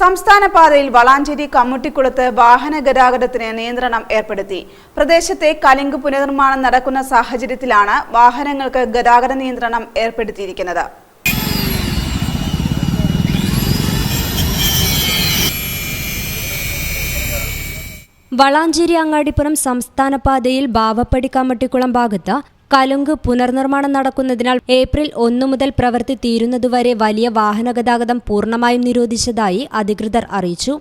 സംസ്ഥാന പാതയിൽ വളാഞ്ചേരി കമ്മുട്ടിക്കുളത്ത് വാഹന ഗതാഗതത്തിന് നിയന്ത്രണം ഏർപ്പെടുത്തി. പ്രദേശത്തെ കലിങ്ക് പുനർനിർമ്മാണം നടക്കുന്ന സാഹചര്യത്തിലാണ് വാഹനങ്ങൾക്ക് ഗതാഗത നിയന്ത്രണം ഏർപ്പെടുത്തിയിരിക്കുന്നത്. വളാഞ്ചേരി അങ്ങാടിപ്പുറം സംസ്ഥാനപാതയിൽ ബാവപ്പടി കമ്മട്ടിക്കുളം ഭാഗത്ത് കലുങ്ക് പുനർനിർമ്മാണം നടക്കുന്നതിനാൽ ഏപ്രിൽ ഒന്നു മുതൽ പ്രവൃത്തി തീരുന്നതുവരെ വലിയ വാഹനഗതാഗതം പൂർണമായും നിരോധിച്ചതായി അധികൃതർ അറിയിച്ചു.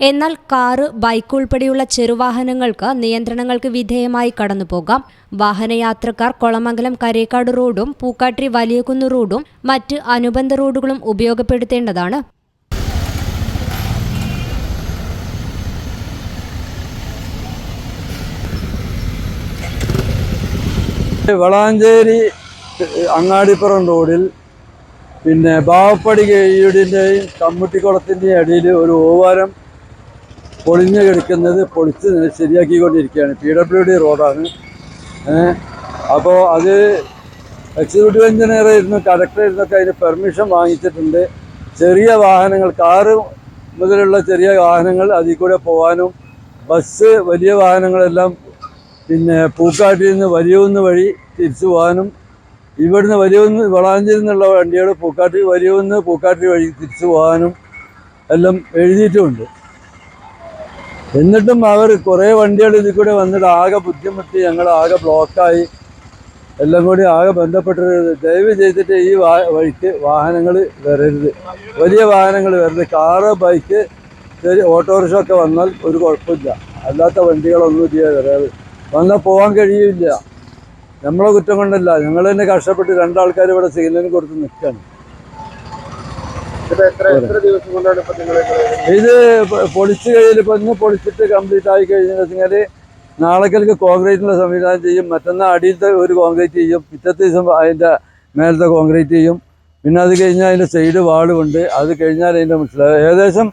എന്നാൽ കാറ് ബൈക്ക് ഉൾപ്പെടെയുള്ള ചെറുവാഹനങ്ങൾക്ക് നിയന്ത്രണങ്ങൾക്ക് വിധേയമായി കടന്നുപോകാം. വാഹനയാത്രക്കാർ കൊളമംഗലം കരേക്കാട് റോഡും പൂക്കാട്ടി വലിയകുന്ന് റോഡും മറ്റ് അനുബന്ധ റോഡുകളും ഉപയോഗപ്പെടുത്തേണ്ടതാണ്. വളാഞ്ചേരി അങ്ങാടിപ്പുറം റോഡിൽ പിന്നെ ബാവപ്പടി കീഴിന്റെയും കമ്മുട്ടിക്കുളത്തിന്റെയും അടിയിൽ ഒരു ഓവാരം പൊളിഞ്ഞു കിടക്കുന്നത് പൊളിച്ച് ശരിയാക്കിക്കൊണ്ടിരിക്കുകയാണ്. പി ഡബ്ല്യു ഡി റോഡാണ്. അപ്പോൾ അത് എക്സിക്യൂട്ടീവ് എഞ്ചിനീയർ ഇരുന്ന് കലക്ടർ ഇരുന്നൊക്കെ അതിന് പെർമിഷൻ വാങ്ങിച്ചിട്ടുണ്ട്. ചെറിയ വാഹനങ്ങൾ കാറ് മുതലുള്ള ചെറിയ വാഹനങ്ങൾ അതിൽ കൂടെ പോകാനും ബസ് വലിയ വാഹനങ്ങളെല്ലാം പിന്നെ പൂക്കാട്ടിൽ നിന്ന് വലിയകുന്ന് വഴി തിരിച്ചു പോകാനും ഇവിടുന്ന് വലിയകുന്ന് വളാഞ്ചേരി നിന്നുള്ള വണ്ടികൾ പൂക്കാട്ടി വലിയകുന്ന് പൂക്കാട്ടി വഴി തിരിച്ചു പോകാനും എല്ലാം എഴുതിയിട്ടുമുണ്ട് എന്നിട്ടും അവർ കുറേ വണ്ടികൾ ഇതിൽ കൂടെ വന്നിട്ട് ആകെ ബുദ്ധിമുട്ടി ഞങ്ങൾ ആകെ ബ്ലോക്കായി. എല്ലാം കൂടി ആകെ ബന്ധപ്പെട്ടത് ദയവ് ചെയ്തിട്ട് ഈ വഴിക്ക് വാഹനങ്ങൾ വരരുത്. വലിയ വാഹനങ്ങൾ വരരുത്. കാറ് ബൈക്ക് ഓട്ടോറിക്ഷ ഒക്കെ വന്നാൽ ഒരു കുഴപ്പമില്ല. അല്ലാത്ത വണ്ടികളൊന്നും ഇതിയെ വരാതെ വന്നാൽ പോവാൻ കഴിയില്ല. നമ്മളെ കുറ്റം കൊണ്ടല്ല. ഞങ്ങൾ തന്നെ കഷ്ടപ്പെട്ട് രണ്ടാൾക്കാർ ഇവിടെ സിഗ്നലിന് കൊടുത്ത് നിൽക്കുകയാണ് ഇത് പൊളിച്ച് കഴിയൽ ഇപ്പം ഇന്ന് പൊളിച്ചിട്ട് കംപ്ലീറ്റ് ആയി കഴിഞ്ഞാൽ വെച്ചാൽ നാളേക്കൽക്ക് കോൺക്രീറ്റിന്റെ സംവിധാനം ചെയ്യും. മറ്റന്നാൾ അടിയിലത്തെ ഒരു കോൺക്രീറ്റ് ചെയ്യും. പിറ്റത്തെ ദിവസം അതിന്റെ മേലത്തെ കോൺക്രീറ്റ് ചെയ്യും. പിന്നെ അത് കഴിഞ്ഞാൽ അതിന്റെ സൈഡ് വാളുമുണ്ട് അത് കഴിഞ്ഞാൽ അതിന്റെ മനസ്സിലാവും ഏകദേശം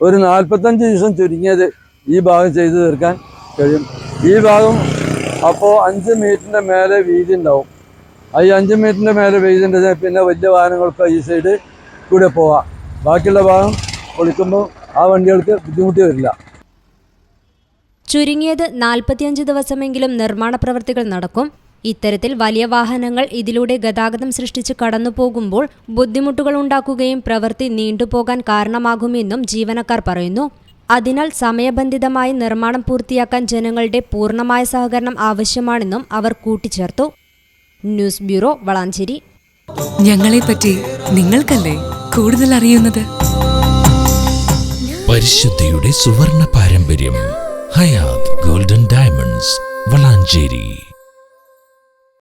ഒരു നാൽപ്പത്തഞ്ച് ദിവസം ചുരുങ്ങിയത് ഈ ഭാഗം ചെയ്തു തീർക്കാൻ കഴിയും. ഈ ഭാഗം അപ്പോൾ അഞ്ച് മീറ്ററിന്റെ മേലെ വീതി ഉണ്ടാവും. ഈ അഞ്ച് മീറ്ററിന്റെ മേലെ ഉണ്ട് പിന്നെ വലിയ വാഹനങ്ങൾക്ക് ഈ സൈഡ് കൂടെ പോവാം. ബാക്കിയുള്ള ഭാഗം പൊളിക്കുമ്പോൾ ആ വണ്ടികൾക്ക് ബുദ്ധിമുട്ട് വരില്ല. ചുരുങ്ങിയത് നാൽപ്പത്തിയഞ്ച് ദിവസമെങ്കിലും നിർമ്മാണ പ്രവൃത്തികൾ നടക്കും. ഇത്തരത്തിൽ വലിയ വാഹനങ്ങൾ ഇതിലൂടെ ഗതാഗതം സൃഷ്ടിച്ച് കടന്നുപോകുമ്പോൾ ബുദ്ധിമുട്ടുകൾ ഉണ്ടാക്കുകയും പ്രവൃത്തി നീണ്ടുപോകാൻ കാരണമാകുമെന്നും ജീവനക്കാർ പറയുന്നു. അതിനാൽ സമയബന്ധിതമായി നിർമ്മാണം പൂർത്തിയാക്കാൻ ജനങ്ങളുടെ പൂർണമായ സഹകരണം ആവശ്യമാണെന്നും അവർ കൂട്ടിച്ചേർത്തു. News bureau Valanchery. ഞങ്ങളെ പറ്റി നിങ്ങൾക്കല്ലേ കൂടുതൽ അറിയുന്നത്? പരിശുദ്ധിയുടെ സുവർണ പാരമ്പര്യം ഹയാത് ഗോൾഡൻ ഡയമണ്ട്സ് വളാഞ്ചേരി.